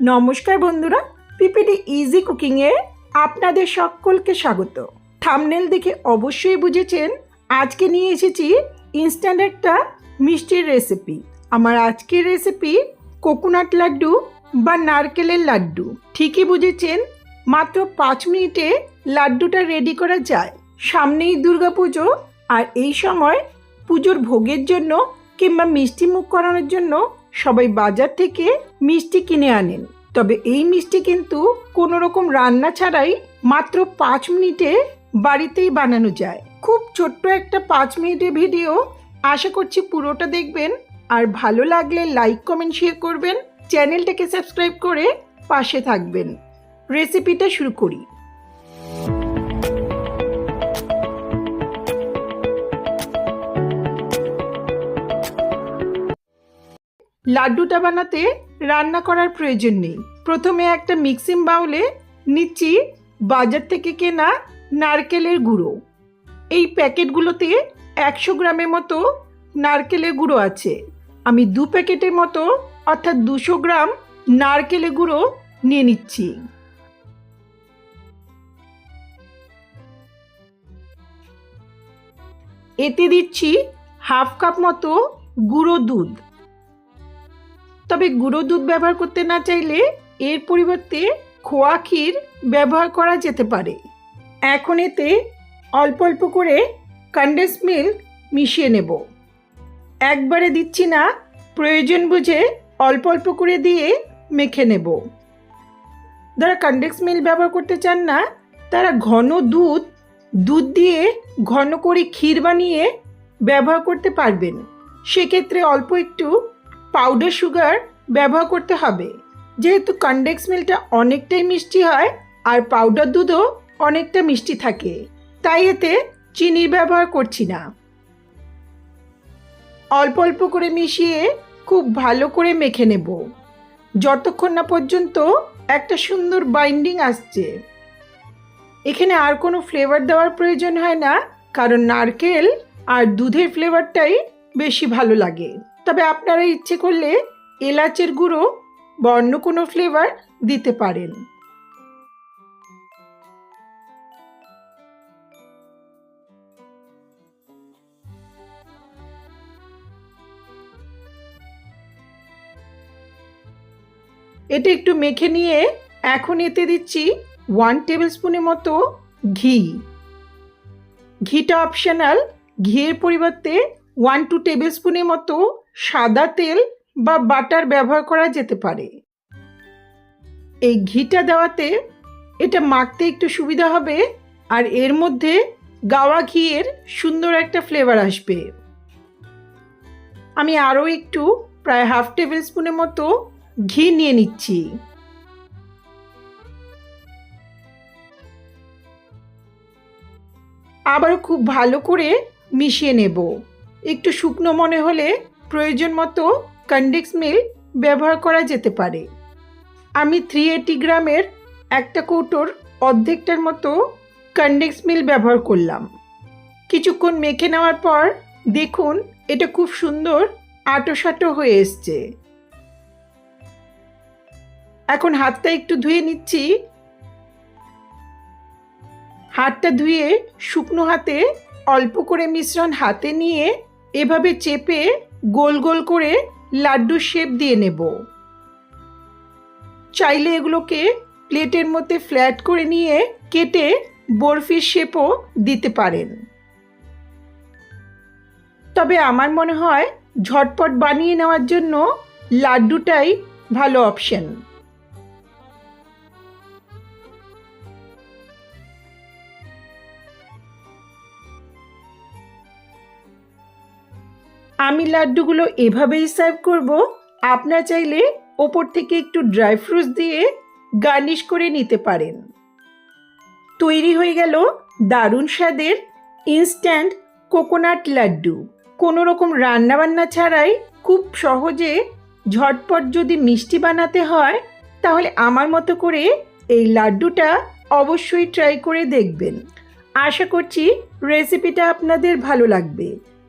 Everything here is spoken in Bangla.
নমস্কার বন্ধুরা পিপিডি ইজি কুকিংয়ে আপনাদের সকলকে স্বাগত। থামনেল দেখে অবশ্যই বুঝেছেন, আজকে নিয়ে এসেছি ইনস্ট্যান্ট একটা মিষ্টির রেসিপি আমার আজকের রেসিপি কোকোনাট লাড্ডু বা নারকেলের লাড্ডু। ঠিকই বুঝেছেন, মাত্র পাঁচ মিনিটে লাড্ডুটা রেডি করা যায়। সামনেই দুর্গাপুজো আর এই সময় পুজোর ভোগের জন্য কিংবা মিষ্টি মুখ করানোর জন্য সবাই বাজার থেকে মিষ্টি কিনে আনেন। তবে এই মিষ্টি কিন্তু কোনো রকম রান্না ছাড়াই মাত্র পাঁচ মিনিটে বাড়িতেই বানানো যায়। খুব ছোট্ট একটা পাঁচ মিনিটের ভিডিও। আশা করছি পুরোটা দেখবেন। আর ভালো লাগলে লাইক, কমেন্ট শেয়ার করবেন। চ্যানেলটাকে সাবস্ক্রাইব করে পাশে থাকবেন। রেসিপিটা শুরু করি। লাড্ডুটা বানাতে রান্না করার প্রয়োজন নেই। প্রথমে একটা মিক্সিং বাউলে নিচ্ছি বাজার থেকে কেনা নারকেলের গুঁড়ো। এই প্যাকেটগুলোতে একশো গ্রামের মতো নারকেলের গুঁড়ো আছে। আমি দু প্যাকেটের মতো, অর্থাৎ দুশো গ্রাম নারকেলের গুঁড়ো নিয়ে নিচ্ছি। এতে দিচ্ছি হাফ কাপ মতো গুঁড়ো দুধ। তবে গুঁড়ো দুধ ব্যবহার করতে না চাইলে এর পরিবর্তে খোয়া ক্ষীর ব্যবহার করা যেতে পারে। এখন এতে অল্প অল্প করে কন্ডেন্স মিল্ক মিশিয়ে নেব। একবারে দিচ্ছি না, প্রয়োজন বুঝে অল্প অল্প করে দিয়ে মেখে নেব। যারা কন্ডেন্স মিল্ক ব্যবহার করতে চান না, তারা ঘন দুধ দুধ দিয়ে ঘন করে ক্ষীর বানিয়ে ব্যবহার করতে পারবেন। সেক্ষেত্রে অল্প একটু পাউডার সুগার ব্যবহার করতে হবে। যেহেতু কন্ডেক্স মিল্কটা অনেকটাই মিষ্টি হয়, আর পাউডার দুধও অনেকটা মিষ্টি থাকে, তাই এতে চিনির ব্যবহার করছি না। অল্প অল্প করে মিশিয়ে খুব ভালো করে মেখে নেব। যতক্ষণ না পর্যন্ত একটা সুন্দর বাইন্ডিং আসছে। এখানে আর কোনো ফ্লেভার দেওয়ার প্রয়োজন হয় না, কারণ নারকেল আর দুধের ফ্লেভারটাই বেশি ভালো লাগে। তবে আপনারা ইচ্ছে করলে এলাচের গুঁড়ো বা অন্য কোনো ফ্লেভার দিতে পারেন। এটা একটু মেখে নিয়ে এখন এতে দিচ্ছি ওয়ান টেবিল স্পুনের মতো ঘি। ঘিটা অপশনাল ঘিয়ের পরিবর্তে ওয়ান টু টেবিল স্পুনের মতো সাদা তেল বা বাটার ব্যবহার করা যেতে পারে। এই ঘিটা দেওয়াতে এটা মাখতে একটু সুবিধা হবে আর এর মধ্যে গাওয়া ঘিয়ের সুন্দর একটা ফ্লেভার আসবে। আমি আরও একটু প্রায় হাফ টেবিল স্পুনের মতো ঘি নিয়ে নিচ্ছি। আবার খুব ভালো করে মিশিয়ে নেব। একটু শুকনো মনে হলে প্রয়োজন মতো কন্ডেক্স মিল্ক ব্যবহার করা যেতে পারে। আমি থ্রি এইটি গ্রামের একটা কৌটোর অর্ধেকটার মতো কন্ডেক্স মিল্ক ব্যবহার করলাম। কিছুক্ষণ মেখে নেওয়ার পর দেখুন, এটা খুব সুন্দর আটো সাটো হয়ে এসছে। এখন হাতটা একটু ধুয়ে নিচ্ছি। হাতটা ধুয়ে শুকনো হাতে অল্প করে মিশ্রণ হাতে নিয়ে এভাবে চেপে গোল গোল করে লাড্ডু শেপ দিয়ে নেব। চাইলে এগুলোকে প্লেটের মধ্যে ফ্ল্যাট করে নিয়ে কেটে বরফির শেপও দিতে পারেন। তবে আমার মনে হয় ঝটপট বানিয়ে নেওয়ার জন্য লাড্ডুটাই ভালো অপশন আমি লাড্ডুগুলো এভাবেই সার্ভ করব। আপনার চাইলে ওপর থেকে একটু ড্রাই ফ্রুটস দিয়ে গার্নিশ করে নিতে পারেন। তৈরি হয়ে গেল দারুণ স্বাদের ইনস্ট্যান্ট কোকোনাট লাড্ডু। কোনো রকম রান্নাবান্না ছাড়াই খুব সহজে ঝটপট যদি মিষ্টি বানাতে হয়, তাহলে আমার মতো করে এই লাড্ডুটা অবশ্যই ট্রাই করে দেখবেন। আশা করছি রেসিপিটা আপনাদের ভালো লাগবে।